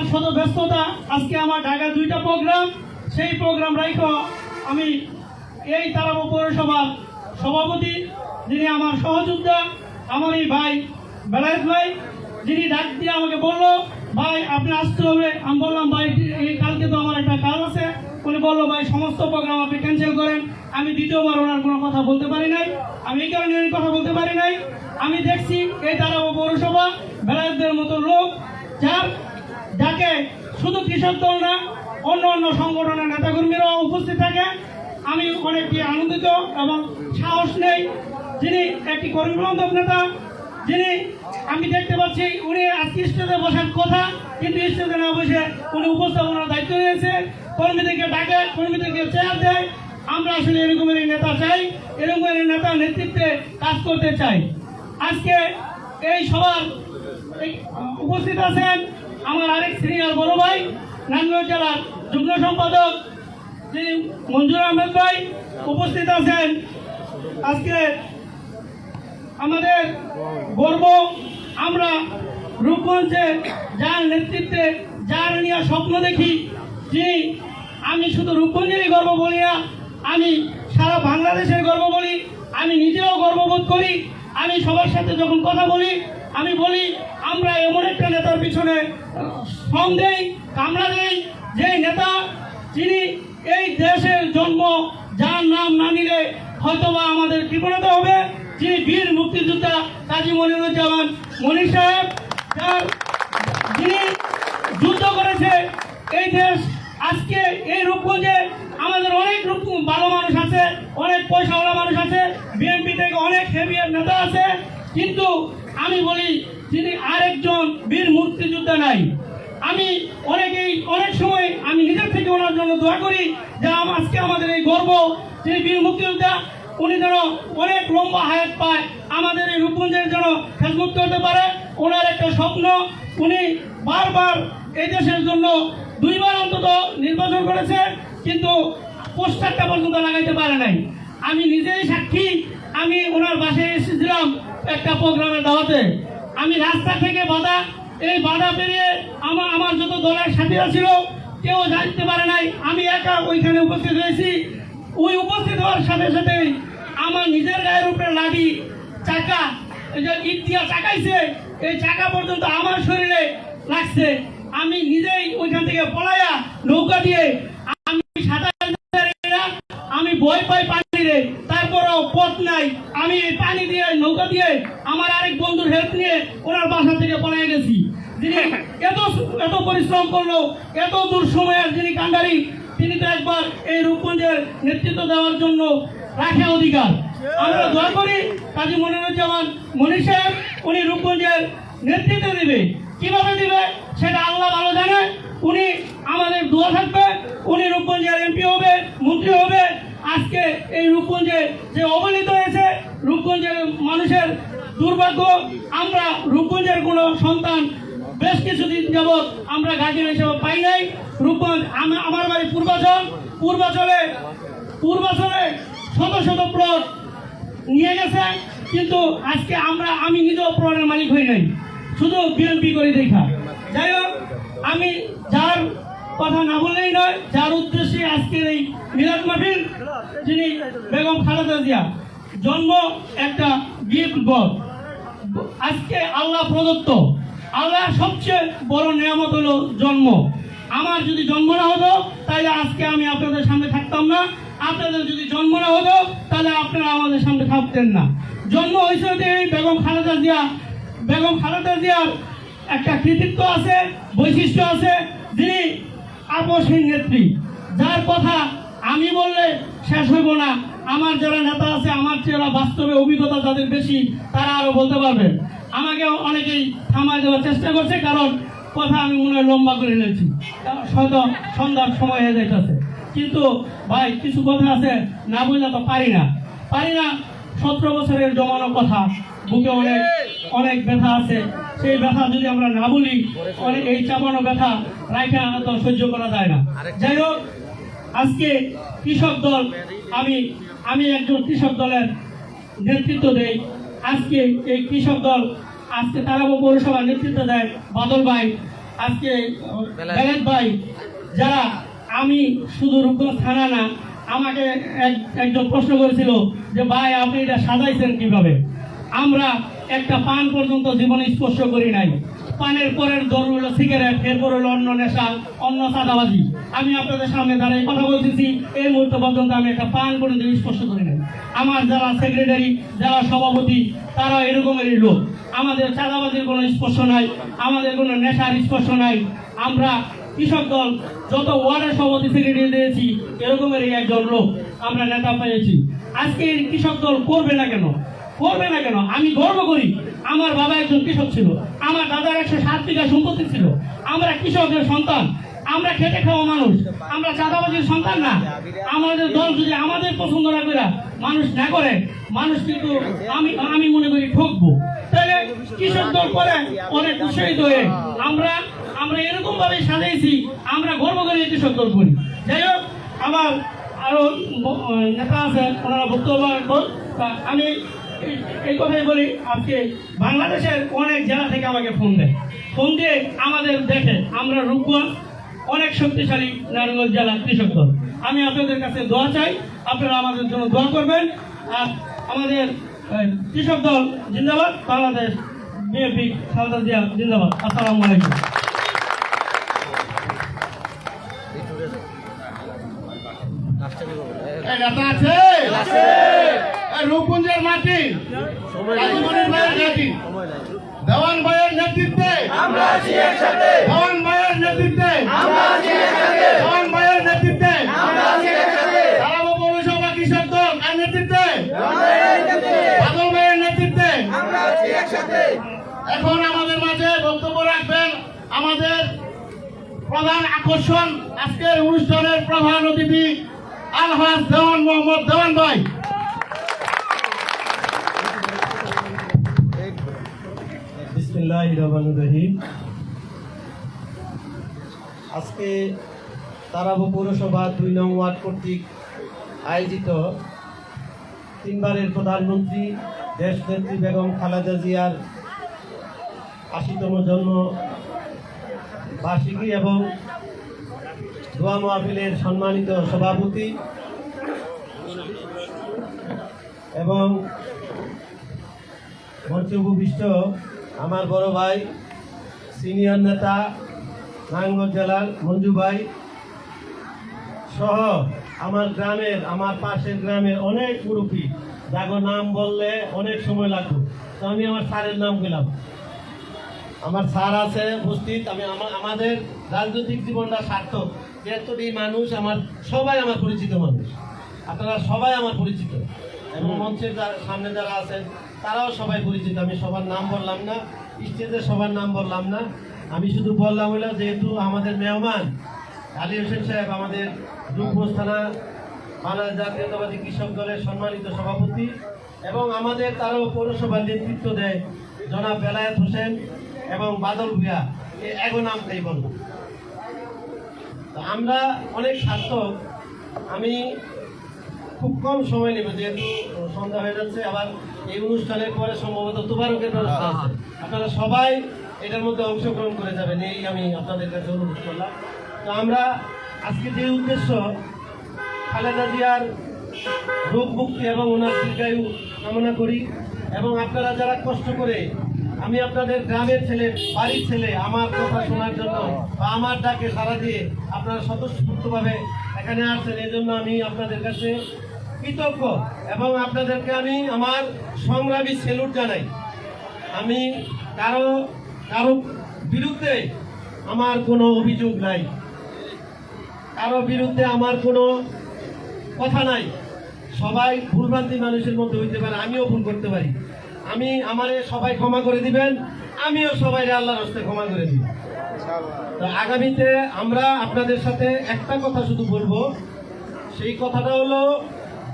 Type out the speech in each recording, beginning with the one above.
আমার শত ব্যস্ততা, আজকে আমার ঢাকায় দুইটা প্রোগ্রাম। সেই প্রোগ্রাম রাইখো আমি এই তারাবো পৌরসভার সভাপতি, যিনি আমার সহযোদ্ধা, আমার এই ভাই বেলায়েত ভাই, যিনি ডাক দিয়ে আমাকে বলল, ভাই, আপনি আসতে হবে। আমি বললাম, ভাই, এই কালকে তো আমার একটা কাজ আছে। উনি বলল, ভাই, সমস্ত প্রোগ্রাম আপনি ক্যান্সেল করেন। আমি দ্বিতীয়বার ওনার কোনো কথা বলতে পারি নাই। আমি এই কারণে কথা বলতে পারি নাই। আমি দেখছি এই তারাবো পৌরসভা বেলায়েতদের মতো লোক, যার যাকে শুধু কৃষক দল না, অন্য অন্য সংগঠনের নেতাকর্মীরাও উপস্থিত থাকে। আমি অনেকটি আনন্দিত এবং সাহস নেই। যিনি একটি কর্মী বান্ধব নেতা, যিনি আমি দেখতে পাচ্ছি, উনি আজকে স্টেজে বসার কথা, কিন্তু স্টেজে না বসে উনি উপস্থাপনার দায়িত্ব নিয়েছে। কর্মীদেরকে ডাকে, কর্মীদেরকে চেয়ার দেয়। আমরা আসলে এরকমের নেতা চাই, এরকমের নেতা নেতৃত্বে কাজ করতে চাই। আজকে এই সবার উপস্থিত আছেন আমার আরেক সিনিয়র বড় ভাই নারায়ণগঞ্জ জেলার যুগ্ম সম্পাদক যিনি মঞ্জুর আহমেদ ভাই উপস্থিত আছেন। আজকে আমাদের গর্ব, আমরা রূপগঞ্জে যার নেতৃত্বে, যার নিয়ে স্বপ্ন দেখি যিনি আমি শুধু রূপগঞ্জেরই গর্ব বলি না, আমি সারা বাংলাদেশের গর্ব বলি, আমি নিজেও গর্ববোধ করি, আমি সবার সাথে যখন কথা বলি, আমি বলি আমরা এমন একটা নেতার পিছনে শ্রম দেই কামড়া দেই, যে নেতা যিনি এই দেশের জন্ম, যার নাম না নিলে হয়তোবা আমাদের কৃপণতা হবে। যিনি বীর মুক্তিযোদ্ধা কাজী মনিরুজ্জামান মনির সাহেব, যার যিনি যুদ্ধ করেছে এই দেশ, আজকে এই রূপগঞ্জে আমাদের অনেক রূপ ভালো মানুষ আছে, অনেক পয়সাওয়ালা মানুষ আছে, বিএনপি থেকে অনেক হেভিয়ার নেতা আছে। কিন্তু আমি বলি যিনি আরেকজন বীর মুক্তিযোদ্ধা নাই। আমি অনেকেই, অনেক সময় আমি নিজের থেকে ওনার জন্য দোয়া করি যে আজকে আমাদের এই গর্ব তিনি বীর মুক্তিযোদ্ধা, উনি যেন অনেক লম্বা হায়াত পায়। আমাদের এই রূপগঞ্জের যেন খেজমুক্ত হতে পারে, ওনার একটা স্বপ্ন। উনি বারবার এই দেশের জন্য দুইবার অন্তত নির্বাচন করেছে, কিন্তু পোস্টারটা পর্যন্ত লাগাইতে পারে নাই। আমি নিজেই সাক্ষী, আমি ওনার বাসায় এসেছিলাম একটা প্রোগ্রামের দাওয়াতে। আমি রাস্তা থেকে বাধা, এই বাধা পেরিয়ে আমার আমার যত দলের সাথীরা ছিল, কেউ জানতে পারে নাই। আমি একা ওইখানে উপস্থিত হয়েছি। ওই উপস্থিত হওয়ার সাথে সাথে আমার নিজের গায়ের উপরে লাঠি, চাকা ইট দিয়া চাকাইছে, এই চাকা পর্যন্ত আমার শরীরে লাগছে। আমি নিজেই ওইখান থেকে পলাইয়া নৌকা দিয়ে আমি সাঁতার আমি ভয় পাই পানিরে। তারপরেও পথ নাই। আমি এই পানি দিয়ে, নৌকা দিয়ে আমার আরেক বন্ধুর হেল্প নিয়ে ওনার বাসা থেকে পলাই গেছি। যিনি এত এত পরিশ্রম করল এত দূর সময়ের যিনি কান্ডারি তিনি তো একবার এই রূপগঞ্জের নেতৃত্ব দেওয়ার জন্য রাখে অধিকার। আমরা দোয়া করি কাজী মনিরুজ্জামান মনির সাহেব উনি রূপগঞ্জের নেতৃত্ব দিবে। কীভাবে দিবে সেটা আল্লাহ ভালো জানে। উনি আমাদের দোয়া থাকবে উনি রূপগঞ্জের এমপি হবে মন্ত্রী হবে। আজকে এই রূপগঞ্জে যে অবহেলিত হয়েছে রূপগঞ্জের মানুষের দুর্ভাগ্য, আমরা রূপগঞ্জের কোনো সন্তান বেশ কিছুদিন যাবৎ আমরা গার্জিয়ান হিসেবে পাই নাই। রূপগঞ্জ আমার বাড়ি পূর্বাচল। পূর্বাচলে পূর্বাচলে শত শত প্লট নিয়ে গেছে, কিন্তু আজকে আমরা, আমি নিজেও প্লটের মালিক হই নাই। শুধু বিএনপি করে দেখা। যাই হোক, আমি যার কথা না বললেই নয়, যার উদ্দেশ্যে আজকের এই মিলাদ মাহফিল, যিনি বেগম খালেদা জিয়া, জন্ম একটা আজকে আল্লাহ প্রদত্ত। আল্লাহ সবচেয়ে বড় নিয়ামত হলো জন্ম। আমার যদি জন্ম না হতো, তাহলে আজকে আমি আপনাদের সামনে থাকতাম না। আপনাদের যদি জন্ম না হতো, তাহলে আপনারা আমাদের সামনে থাকতেন না। জন্ম হয়েছে এই বেগম খালেদা জিয়া। বেগম খালেদা জিয়ার একটা কৃতিত্ব আছে, বৈশিষ্ট্য আছে। যিনি আপসহীন নেত্রী। যার কথা আমি বললে শেষ হইব না। আমার যারা নেতা আছে, আমার যারা বাস্তবে অভিজ্ঞতা যাদের বেশি, তারা আরও বলতে পারবে। আমাকে অনেকেই থামায় দেওয়ার চেষ্টা করছে, কারণ কথা আমি মনে হয় লম্বা করে নিয়েছি হয়তো সন্ধ্যার সময় হয়ে যাইতেছে। কিন্তু ভাই, কিছু কথা আছে, না বললে তো পারি না। পারি না, সতেরো বছরের জমানো কথা। বুকে অনেক অনেক ব্যথা আছে। সেই ব্যথা যদি আমরা না বলি, অনেক এই চাপানো ব্যথা রাইখা তো সহ্য করা যায় না। যাই হোক আজকে কৃষক দল আমি আমি একজন কৃষক দলের নেতৃত্ব দেই। আজকে এই কৃষক দল আজকে তারাবো পৌরসভার নেতৃত্ব দেয় বাদল ভাই আজকে বেলেট ভাই। যারা আমি শুধু রূপগঞ্জ থানা না আমাকে এক- একজন প্রশ্ন করেছিল যে ভাই আপনি এটা সাজাইছেন কীভাবে? আমরা একটা পান পর্যন্ত জীবনে স্পর্শ করি নাই। পানের পরের দর হলো সিগারেট, এরপর হলো অন্য নেশা, অন্য সাদাবাজি আমি আপনাদের সামনে দাঁড়িয়ে কথা বলতেছি, এই মুহূর্ত পর্যন্ত আমি একটা পান পর্যন্ত স্পর্শ করি নাই। আমার যারা সেক্রেটারি যারা সভাপতি, তারা এরকমেরই লোক। আমাদের চাঁদাবাজির কোনো স্পর্শ নাই, আমাদের কোনো নেশার স্পর্শ নাই। আমরা কৃষক দল, যত ওয়ার্ডের সভাপতি সেক্রেটারি দিয়েছি, এরকমেরই একজন লোক আমরা নেতা পেয়েছি। আজকে কৃষক দল করবে না কেন? করবে না কেন? আমি গর্ব করি। আমার বাবা একজন কৃষক ছিল। আমার দাদার একশো সাত বিঘা সম্পত্তি ছিল। আমরা কৃষকের সন্তান। আমরা খেটে খাওয়া মানুষ। আমরা চাঁদাবাজির সন্তান না। আমাদের দল যদি আমাদের পছন্দ না করে, মানুষ না করে, মানুষ কিন্তু আমি আমি মনে করি ঠকবো। তাহলে কৃষক দল করে অনেক উৎসাহিত হয়ে আমরা আমরা এরকম ভাবে সাজাইছি, আমরা গর্ব করে কৃষক দল করি। যাই হোক, আমার আরও নেতা আছে, ওনারা বক্তব্য আমি এই- এই কথাই বলি আজকে বাংলাদেশের অনেক জেলা থেকে আমাকে ফোন দেয়। ফোন দিয়ে আমাদের দেখে আমরা রূপগঞ্জ অনেক শক্তিশালী নারায়ণগঞ্জ জেলা কৃষক দল। আমি আপনাদের কাছে দোয়া চাই আপনারা আমাদের জন্য দোয়া করবেন। আর আমাদের কৃষক দল জিন্দাবাদ বাংলাদেশ বিএনপি খালেদা জিয়া জিন্দাবাদ। আসসালামু আলাইকুম। আছে। এই মাটি। ভাইয়ের মাটি দেওয়ান ভাইয়ের নেতৃত্বে। আমরা আছি একসাথে। দেওয়ান ভাইয়ের নেতৃত্বে। আমরা আছি একসাথে। দেওয়ান ভাইয়ের নেতৃত্বে। আমরা আছি একসাথে। তারাবো পৌরসভা কৃষক দল কার নেতৃত্বে। বাদল ভাইয়ের নেতৃত্বে। আমরা আছি একসাথে। এখন আমাদের মাঝে বক্তব্য রাখবেন আমাদের প্রধান আকর্ষণ আজকের অনুষ্ঠানের প্রধান অতিথি আলহাজ দেওয়ান মোহাম্মদ দেওয়ান ভাই। আজকে তারাবো পৌরসভা দুই নং ওয়ার্ড কর্তৃক আয়োজিত তিনবারের প্রধানমন্ত্রী দেশ দেশনেত্রী বেগম খালেদা জিয়ার আশিতম জন্ম বার্ষিকী এবং দোয়া মাহফিলের সম্মানিত সভাপতি এবং মঞ্চে আমার বড় ভাই, সিনিয়র নেতা নারায়ণগঞ্জ জেলার মঞ্জু ভাই সহ আমার গ্রামের, আমার পাশের গ্রামের অনেক মুরব্বী। যাগো নাম বললে অনেক সময় লাগবে। তো আমি আমার স্যারের নাম গেলাম আমার স্যার আছে, উপস্থিত। আমি আমা- আমাদের রাজনৈতিক জীবনটা সার্থক। যেহেতুটি মানুষ আমার, সবাই আমার পরিচিত মানুষ। আপনারা সবাই আমার পরিচিত। এবং মঞ্চের সামনে যারা আছেন তারাও সবাই পরিচিত, আমি সবার নাম বললাম না, স্টেজে সবার নাম বললাম না। আমি শুধু বললাম হলো যেহেতু আমাদের মেহমান, আলী হোসেন সাহেব আমাদের রূপগঞ্জ থানা বাংলাদেশ জাতীয়তাবাদী কৃষক দলের সম্মানিত সভাপতি এবং আমাদের তারও পৌরসভার নেতৃত্ব দেয় জনাব বেলায়েত হোসেন এবং বাদল ভূয়া এই এগো নামটাই বলব আমরা অনেক সার্থক, আমি খুব কম সময় নেব, যেহেতু সন্ধ্যা হয়ে যাচ্ছে, আবার এই অনুষ্ঠানের পরে সম্ভবত তুবারকের আপনারা সবাই এটার মধ্যে অংশগ্রহণ করে যাবেন, এই আমি আপনাদের কাছে অনুরোধ করলাম। তো আমরা আজকে যে উদ্দেশ্য, খালেদা জিয়ার রোগ মুক্তি এবং ওনার দীর্ঘায়ু কামনা করি, এবং আপনারা যারা কষ্ট করে আমি আপনাদের গ্রামের ছেলে, বাড়ির ছেলে, আমার কথা শোনার জন্য বা আমার ডাকে সারা দিয়ে আপনারা স্বতঃস্ফূর্তভাবে এখানে আসছেন এই জন্য আমি আপনাদের কাছে কৃতজ্ঞ এবং আপনাদেরকে আমি আমার সংগ্রামী সেলুট জানাই। আমি কারও কারও বিরুদ্ধে আমার কোনো অভিযোগ নাই। কারও বিরুদ্ধে আমার কোনো কথা নাই। সবাই ভুলভ্রান্তি মানুষের মধ্যে হইতে পারে, আমিও ভুল করতে পারি। আমি আমারে সবাই ক্ষমা করে দিবেন, আমিও সবাই আল্লাহর হস্তে ক্ষমা করে দিব তো আগামীতে আমরা আপনাদের সাথে একটা কথা শুধু বলব। সেই কথাটা হলো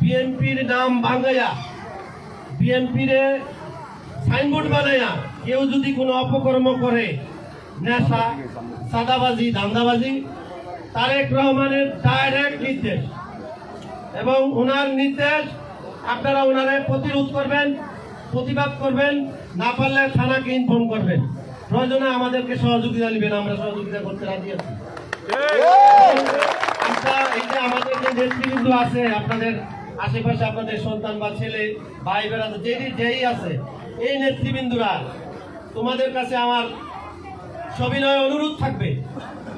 বিএনপির নাম ভাঙ্গাইয়া বিএনপির সাইনবোর্ড বানাইয়া কেউ যদি কোনো অপকর্ম করে নেশা সাদাবাজি ধান্দাবাজি তারেক রহমানের ডাইরেক্ট নির্দেশ। এবং ওনার নির্দেশ আপনারা ওনারে প্রতিরোধ করবেন প্রতিবাদ করবেন না পারলে থানাকে ইনফর্ম করবেন। প্রয়োজনে আমাদেরকে সহযোগিতা নেবেন আমরা সহযোগিতা করতে রাজি আছি। আমরা এই যে আমাদের যে নেতৃবৃন্দ আছে আপনাদের আশেপাশে আপনাদের সন্তান বা ছেলে ভাই বেড়া যেই যেই আছে এই নেতৃবৃন্দরা তোমাদের কাছে আমার সবিনয় অনুরোধ থাকবে।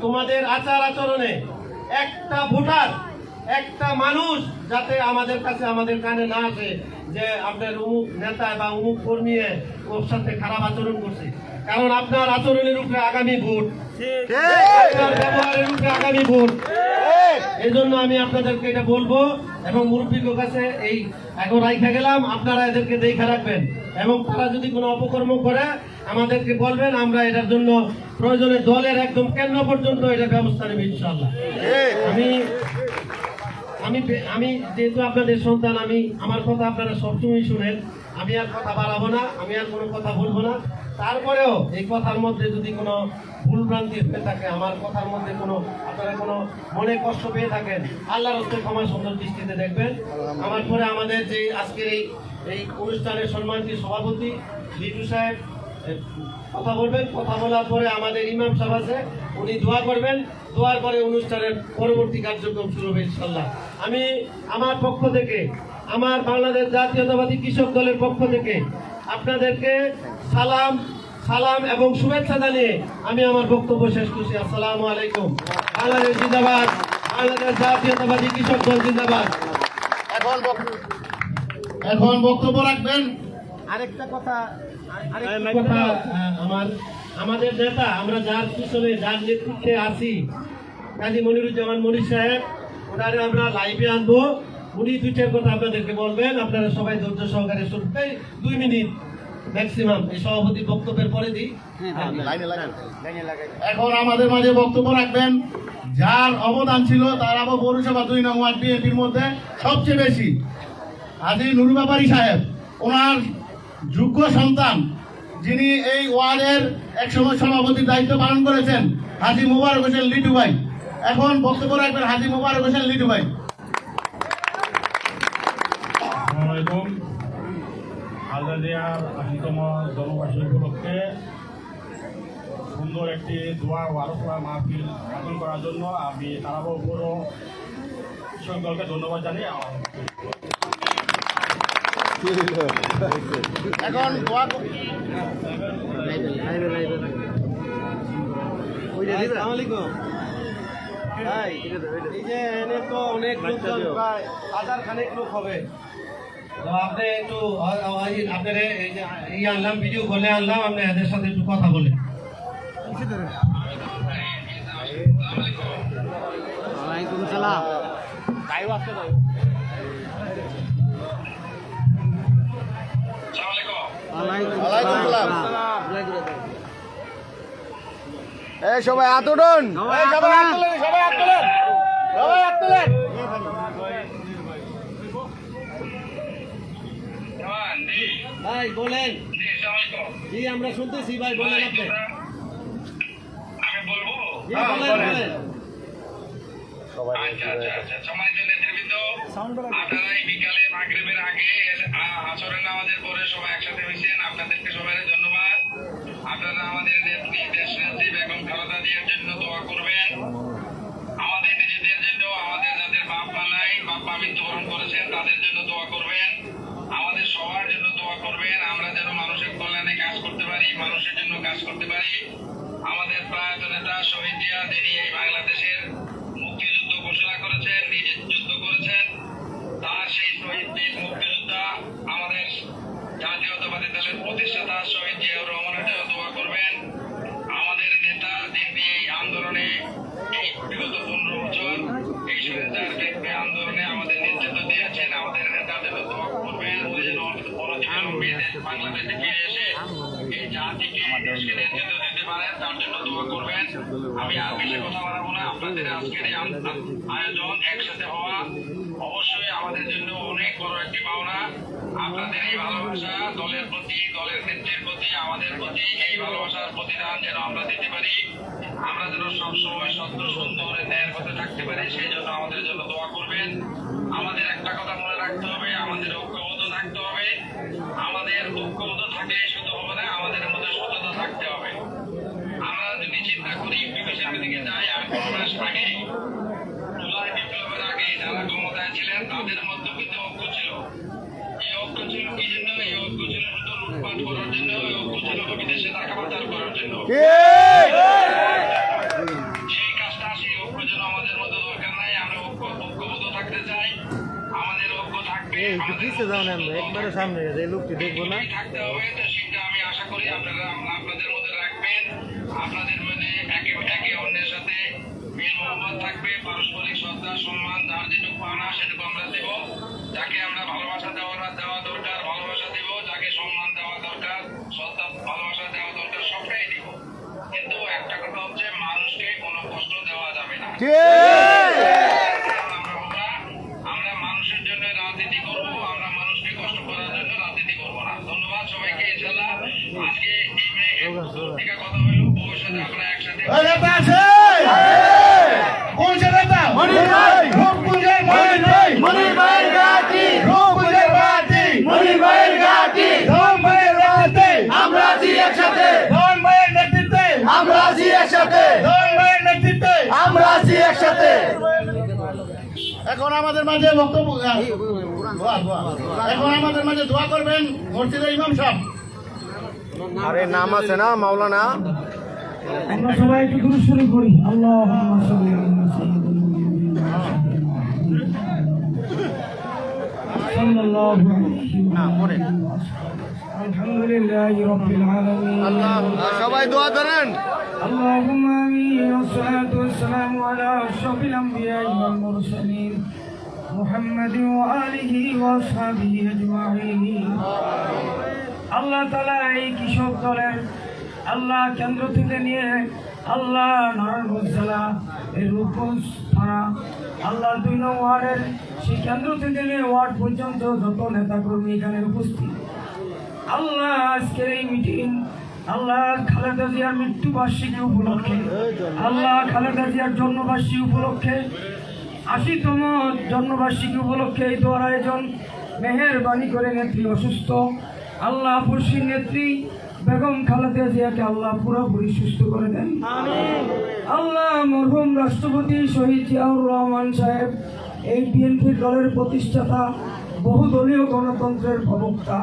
তোমাদের আচার আচরণে একটা ভোটার একটা মানুষ যাতে আমাদের কাছে আমাদের কানে না আসে যে আপনার অমুক নেতা বা অমুক কর্মী ওর সাথে খারাপ আচরণ করছে। কারণ আপনার আচরণের উপরে আগামী ভোট। আপনার ব্যবহারের উপরে আগামী ভোট। এই জন্য আমি আপনাদেরকে এটা বলব এবং মুরব্বীর কাছে এই এখন রাইখা গেলাম, আপনারা এদেরকে দেখে রাখবেন। এবং তারা যদি কোনো অপকর্ম করে, আমাদেরকে বলবেন, আমরা এটার জন্য প্রয়োজনে দলের একদম কেন্দ্র পর্যন্ত এটা ব্যবস্থা নেব ইনশাল্লাহ আমি আমি আমি যেহেতু আপনাদের সন্তান, আমি, আমার কথা আপনারা সবসময় শুনেন। আমি আর কথা বাড়াবো না, আমি আর কোনো কথা বলব না। তারপরেও এই কথার মধ্যে যদি কোনো ভুল ভ্রান্তি হয়ে থাকে, আমার কথার মধ্যে কোনো, আপনারা কোনো মনে কষ্ট পেয়ে থাকেন আল্লাহর হস্তে ক্ষমা সুন্দর দৃষ্টিতে দেখবেন। আমার পরে আমাদের যে আজকের এই এই অনুষ্ঠানের সম্মানিত সভাপতি লিটু সাহেব কথা বলবেন। কথা বলার পরে আমাদের ইমাম সাহেব আছে, উনি দোয়া করবেন। দোয়ার পরে অনুষ্ঠানের পরবর্তী কার্যক্রম শুরু হবে ইনশাল্লাহ আমি আমার পক্ষ থেকে, আমার বাংলাদেশ জাতীয়তাবাদী কৃষক দলের পক্ষ থেকে আপনাদেরকে সালাম সালাম এবং শুভেচ্ছা জানিয়ে আমি আমার বক্তব্য শেষ করছি। আসসালামু আলাইকুম। বাংলাদেশ জিন্দাবাদ। বাংলাদেশ জাতীয়তাবাদী কৃষক দল জিন্দাবাদ। এখন এখন বক্তব্য রাখবেন। আরেকটা কথা আরেকটা কথা আমার আমাদের নেতা আমরা যার পিছনে যার নেতৃত্বে আছি কাজী মনিরুজ্জামান মনির সাহেব ওনারে আমরা লাইভে আনব। উনি দুইটার কথা আপনাদেরকে বলবেন। আপনারা সবাই ধৈর্য সহকারে শুনবেন দুই মিনিট ম্যাক্সিমাম এই সভাপতির বক্তব্যের পরে দিই। এখন আমাদের মাঝে বক্তব্য রাখবেন। যার অবদান ছিল তার আবার পৌরসভা দুই নং ওয়ার্ড বিএনপির মধ্যে সবচেয়ে বেশি। হাজি নুরু ব্যাপারী সাহেব ওনার যোগ্য সন্তান যিনি এই ওয়ার্ডের একসময় সভাপতির দায়িত্ব পালন করেছেন হাজি মুবারক হোসেন লিটু ভাই। এখন বক্তব্য রাখবেন হাজি মুবারক হোসেন লিটু ভাই। আসসালামাইকুম আজাদিয়ার আশিতম জন্মবার্ষিকী উপলক্ষে সুন্দর একটি দোয়া ও মাহফিল আয়োজন করার জন্য আমি তারাবো পৌর কৃষক দলকে ধন্যবাদ জানাই আমার এখন দোয়া আসসালামু আলাইকুম। এই যে এনে তো অনেক লোকজন প্রায় হাজার খানেক লোক হবে। তো আপনি একটু আ- আ- এই- আপনার এই আনলাম ভিডিও কলে আনলাম আপনি এদের সাথে একটু কথা বলেন। ওয়ালাইকুম সালাম। এই সবাই হাত উঠুন। সবাই হাত তোলেন, সবাই হাত তোলেন। সবাই হাত তোলেন। ভাই বলেন। জি আমরা শুনতেছি ভাই বলেন আপনি। আমি বলব? হ্যাঁ, বলেন। আচ্ছা আচ্ছা আচ্ছা। নেতৃবৃন্দ আপনারা এই বিকালে মাগরিবের আগে আ- আসরের পরে সবাই একসাথে হয়েছেন। আপনাদেরকে সবাই ধন্যবাদ। আপনারা আমাদের নেত্রী দেশ নেত্রী বেগম খালেদা জিয়ার জন্য দোয়া করবেন। আমাদের নিজেদের জন্য আমাদের যাদের বাপ্পা নাই বাপ্পা মৃত্যুবরণ করেছেন তাদের জন্য দোয়া করবেন। সবার জন্য দোয়া করবেন। আমরা যেন মানুষের কল্যাণে কাজ করতে পারি, মানুষের জন্য কাজ করতে পারি। আমাদের প্রয়াত নেতা শহীদ জিয়া তিনি এই বাংলাদেশের আমাদের আপনাদের এই ভালোবাসা দলের প্রতি, দলের নেত্রীর প্রতি, আমাদের প্রতি, এই ভালোবাসার প্রতিদান যেন আমরা দিতে পারি। আমরা যেন সবসময় সত্য, সুন্দর, ন্যায়ের পথে থাকতে পারি, সেই জন্য আমাদের জন্য দোয়া করবেন। আমাদের একটা কথা মনে রাখতে হবে, আমাদের ঐক্যবদ্ধ থাকতে হবে। আমাদের একবারে সামনে গেছে এই লোকটি দেখব না। ঐক্যই থাকতে হবে তো সেটা আমি আশা করি আপনারা আপনাদের মধ্যে রাখবেন আপনাদের মধ্যে একে একে অন্যের সাথে মিল মোহাম্মত থাকবে পারস্পরিক শ্রদ্ধা সম্মান যার যেটুকু পানা সেটুকু আমরা দেব যাকে আমরা ভালোবাসা দেওয়া দেওয়া দরকার ভালোবাসা দেব যাকে সম্মান দেওয়া দরকার শ্রদ্ধা ভালোবাসা দেওয়া দরকার সবটাই দিব কিন্তু একটা কথা হচ্ছে মানুষকে কোনো কষ্ট দেওয়া যাবে না। আমরা আছি একসাথে। আমরা আছি এখন আমাদের মাঝে বক্তব্য। এখন আমাদের মাঝে দোয়া করবেন মসজিদের ইমাম সাহেব। আরে নাম আছে না মাওলানা? আমরা সবাই একটু গুরুস্বরী করি আল্লাহ আলহামদুলিল্লাহ রবিল আলমিন সবাই দোয়া করেন اللهم امين والصلاه والسلام على اشرف الانبياء والمرسلين محمد واله واصحابه اجمعين আল্লাহ তালা এই কৃষক দলের আল্লাহ কেন্দ্র থেকে নিয়ে আল্লাহ নারায়ণগঞ্জ জেলা এই রূপগঞ্জ থানা, আল্লাহ দুই নং ওয়ার্ডের সেই কেন্দ্র থেকে নিয়ে ওয়ার্ড পর্যন্ত যত নেতাকর্মী এখানে উপস্থিত। আল্লাহ আজকের এই মিটিং আল্লাহ খালেদা জিয়ার মৃত্যু বার্ষিকী উপলক্ষে, আল্লাহ খালেদা জিয়ার জন্মবার্ষিকী উপলক্ষে, আশিতম জন্মবার্ষিকী উপলক্ষে এই দোয়ার আয়োজন, মেহেরবানি করে নেত্রী অসুস্থ, আল্লাহ পড়শির নেত্রী বেগম খালেদা জিয়াকে আল্লাহ পুরোপুরি সুস্থ করে দেন। আল্লাহ মরহুম রাষ্ট্রপতি শহীদ জিয়াউর রহমান সাহেব এই বিএনপি দলের প্রতিষ্ঠাতা বহুদলীয় গণতন্ত্রের প্রবক্তা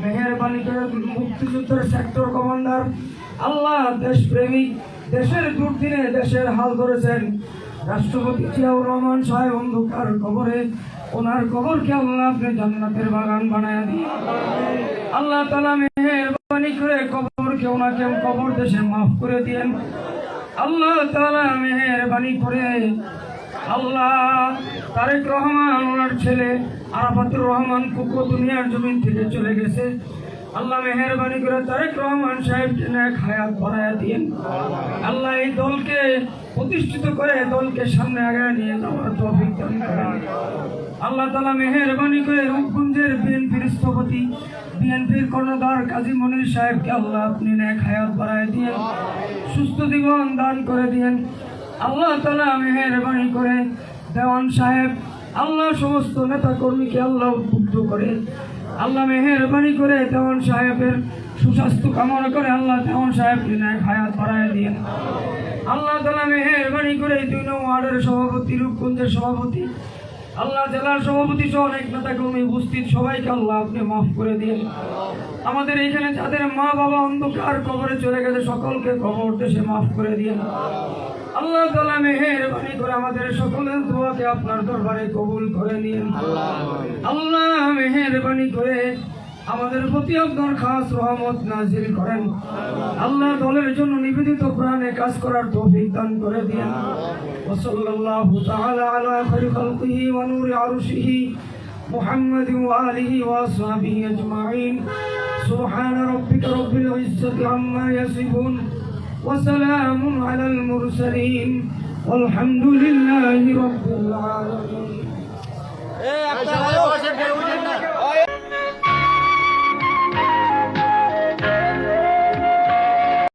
মেহেরবানি করে মুক্তিযুদ্ধের সেক্টর কমান্ডার আল্লাহ দেশপ্রেমিক দেশের দুর্দিনে দেশের হাল ধরেছেন। রাষ্ট্রপতি জিয়াউর রহমান সাহেব অন্ধকার কবরে ওনার কবরকে আল্লাহ আপনি জান্নাতের বাগান বানায় দিন। আল্লাহ তালা মেহেরবানি করে কবরকে ওনাকে কবর দেশে মাফ করে দিয়েন। আল্লাহ তালা মেহেরবানি করে আল্লাহ তারেক রহমান ওনার ছেলে আরাফাতুর রহমান কুকো দুনিয়ার জমিন থেকে চলে গেছে। আল্লাহ মেহরবানি করে তারেক রহমান সাহেব এক হায়াত বাড়ায়া দিয়েন। আল্লাহ এই দলকে প্রতিষ্ঠিত করে দলকে সামনে আগায় নিয়ে যাওয়ার তৌফিক দান আল্লাহ তালা মেহরবানি করে রূপগঞ্জের বিএনপির স্থপতি বিএনপির কর্ণধার কাজী মনির সাহেবকে আল্লাহ আপনি এক হায়াত বাড়ায় দিয়েন, সুস্থ জীবন দান করে দিয়েন। আল্লাহ তালা মেহরবানি করে দেওয়ান সাহেব, আল্লাহ সমস্ত নেতা কর্মীকে আল্লাহ উদ্বুদ্ধ করে, আল্লাহ মেহরবানি করে দেওয়ান সাহেবের সুস্বাস্থ্য কামনা করে আল্লাহ দেওয়ান সাহেবকে ন্যায় হায়াত বাড়ায় দিয়েন। আল্লাহ তালা মেহরবানি করে দুই নং ওয়ার্ডের সভাপতি রূপকুঞ্জের সভাপতি আল্লাহ জেলার সভাপতি সহ অনেক নেতা কর্মী উপস্থিত। সবাইকে আল্লাহ আপনি মাফ করে দিন। আমাদের এখানে যাদের মা বাবা অন্ধকার কবরে চলে গেছে সকলকে কবর দেশে মাফ করে দিন। আল্লাহ তালা মেহেরবানি করে আমাদের সকলের দোয়াকে আপনার দরবারে কবুল করে নিন। আল্লাহ মেহেরবানি করে আমাদের প্রতি আপনার খাস রহমত নাজিল করেন আল্লাহ দলের জন্য নিবেদিত প্রাণে কাজ করার তৌফিক দান করে দিন ওসল্লাল্লাহু তাআলা আলা খায়রি খালকিহি ওয়া নূরি আরশিহি محمد وآله وأصحابه أجمعين سبحان ربك رب العزة عما يصفون وسلام على المرسلين والحمد لله رب العالمين